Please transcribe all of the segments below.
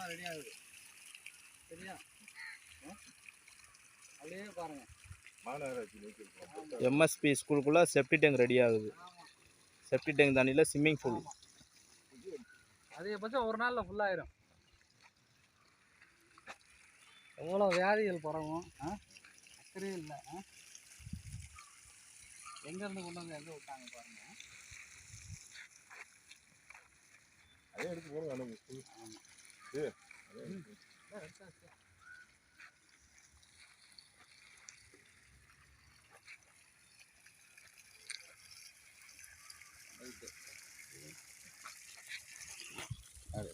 சுத்தமாக ரெடி ஆகுது. சரியா? அப்படியே பாருங்க. மாநகராட்சி நீக்கிருக்கோம் எம்எஸ்பி ஸ்கூலுக்குள்ளே செப்டி டேங்க் ரெடி ஆகுது. ஆமாம் செப்டி டேங்க் தண்ணியில் ஸ்விம்மிங் பூல் அதிகபட்சம் ஒரு நாளில் ஃபுல்லாயிரும் எவ்வளோ வியாதிகள் பரவும்? ஆ? அக்கறையே இல்லை. ஆ? எங்கேருந்து கொண்டு வந்து எங்கே விட்டாங்க பாருங்க. அதே எடுத்து போடுங்க அந்த ஸ்கூல் அதே எடுத்து. அது,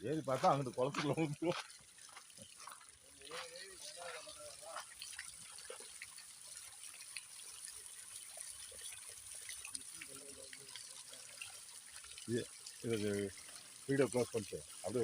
ஏறி பார்த்தா அங்கிட்டு குளத்துக்குள்ள விட்டுரும் இது வீடியோ க்ளோஸ் பண்ணிட்டு அப்படியே